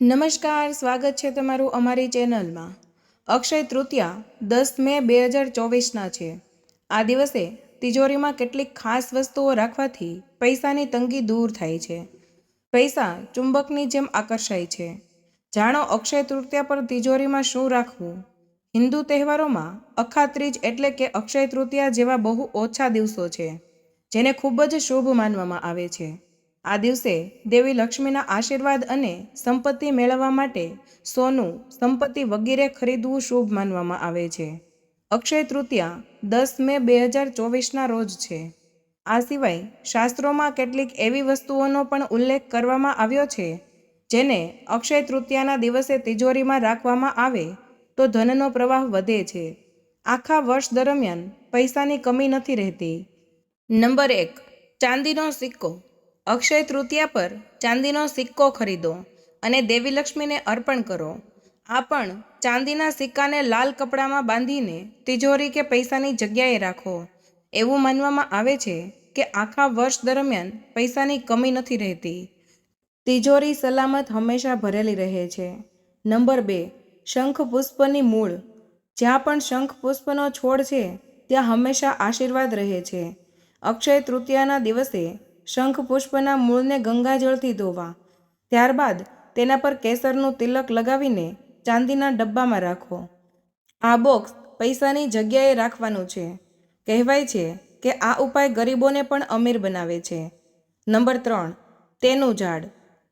નમસ્કાર, સ્વાગત છે તમારું અમારી ચેનલમાં. અક્ષય તૃતીયા, દસ મે બે હજાર ચોવીસના છે. આ દિવસે તિજોરીમાં કેટલીક ખાસ વસ્તુઓ રાખવાથી પૈસાની તંગી દૂર થાય છે. પૈસા ચુંબકની જેમ આકર્ષાય છે. જાણો અક્ષય તૃતીયા પર તિજોરીમાં શું રાખવું? હિન્દુ તહેવારોમાં અખાત્રીજ એટલે કે અક્ષય તૃતીયા જેવા બહુ ઓછા દિવસો છે, જેને ખૂબ જ શુભ માનવામાં આવે છે. આ દિવસે દેવી લક્ષ્મીના આશીર્વાદ અને સંપત્તિ મેળવવા માટે સોનું, સંપત્તિ વગેરે ખરીદવું શુભ માનવામાં આવે છે. અક્ષય તૃતીયા દસ મે બે હજાર ચોવીસના રોજ છે. આ સિવાય શાસ્ત્રોમાં કેટલીક એવી વસ્તુઓનો પણ ઉલ્લેખ કરવામાં આવ્યો છે, જેને અક્ષય તૃતીયાના દિવસે તિજોરીમાં રાખવામાં આવે તો ધનનો પ્રવાહ વધે છે. આખા વર્ષ દરમિયાન પૈસાની કમી નથી રહેતી. નંબર એક, ચાંદીનો સિક્કો. અક્ષય તૃતીયા પર ચાંદીનો સિક્કો ખરીદો અને દેવી લક્ષ્મીને અર્પણ કરો. આ પણ ચાંદીના સિક્કાને લાલ કપડામાં બાંધીને તિજોરી કે પૈસાની જગ્યાએ રાખો. એવું માનવામાં આવે છે કે આખા વર્ષ દરમિયાન પૈસાની કમી નથી રહેતી. તિજોરી સલામત હંમેશા ભરેલી રહે છે. નંબર બે, શંખ પુષ્પની મૂળ. જ્યાં પણ શંખ પુષ્પનો છોડ છે, ત્યાં હંમેશા આશીર્વાદ રહે છે. અક્ષય તૃતીયાના દિવસે શંખ પુષ્પના મૂળને ગંગાજળથી ધોવા. ત્યારબાદ તેના પર કેસરનું તિલક લગાવીને ચાંદીના ડબ્બામાં રાખો. આ બોક્સ પૈસાની જગ્યાએ રાખવાનું છે. કહેવાય છે કે આ ઉપાય ગરીબોને પણ અમીર બનાવે છે. નંબર ત્રણ, તેનું ઝાડ.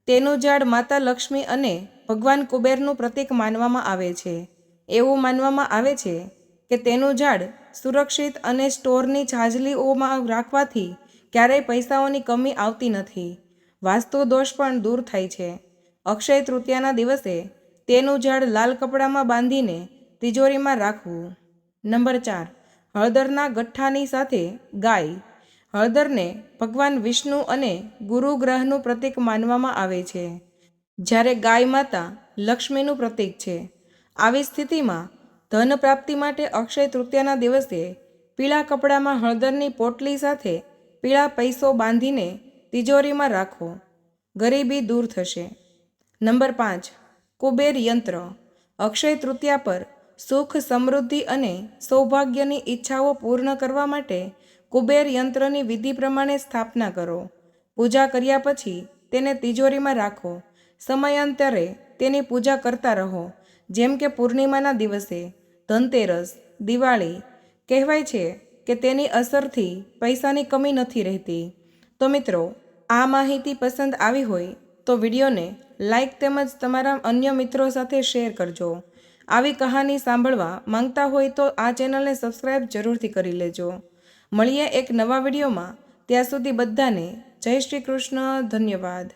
તેનું ઝાડ માતા લક્ષ્મી અને ભગવાન કુબેરનું પ્રતીક માનવામાં આવે છે. એવું માનવામાં આવે છે કે તેનું ઝાડ સુરક્ષિત અને સ્ટોરની છાજલીઓમાં રાખવાથી ક્યારેય પૈસાઓની કમી આવતી નથી. વાસ્તુ દોષ પણ દૂર થાય છે. અક્ષય તૃતીયાના દિવસે તેનું ઝાડ લાલ કપડામાં બાંધીને તિજોરીમાં રાખવું. નંબર ચાર. હળદરના ગઠ્ઠાની સાથે ગાય. હળદરને ભગવાન વિષ્ણુ અને ગુરુ ગ્રહનું પ્રતીક માનવામાં આવે છે. જ્યારે ગાય માતા લક્ષ્મીનું પ્રતીક છે. આવી સ્થિતિમાં ધન પ્રાપ્તિ માટે અક્ષય તૃતીયાના દિવસે પીળા કપડામાં હળદરની પોટલી સાથે પીળા પૈસો બાંધીને તિજોરીમાં રાખો. ગરીબી દૂર થશે. નંબર પાંચ, કુબેર યંત્ર. અક્ષય તૃતીયા પર સુખ, સમૃદ્ધિ અને સૌભાગ્યની ઈચ્છાઓ પૂર્ણ કરવા માટે કુબેર યંત્રની વિધિ પ્રમાણે સ્થાપના કરો. પૂજા કર્યા પછી તેને તિજોરીમાં રાખો. સમયાંતરે તેની પૂજા કરતા રહો. જેમ કે પૂર્ણિમાના દિવસે ધનતેરસ, દિવાળી કહેવાય છે. કે તેની અસરથી પૈસાની કમી નથી રહેતી. તો મિત્રો, આ માહિતી પસંદ આવી હોય તો વિડીયોને લાઇક તેમજ તમારા અન્ય મિત્રો સાથે શેર કરજો. આવી કહાની સાંભળવા માંગતા હોય તો આ ચેનલને સબસ્ક્રાઈબ જરૂરથી કરી લેજો. મળીએ એક નવા વિડીયોમાં. ત્યાં સુધી બધાને જય શ્રી કૃષ્ણ, ધન્યવાદ.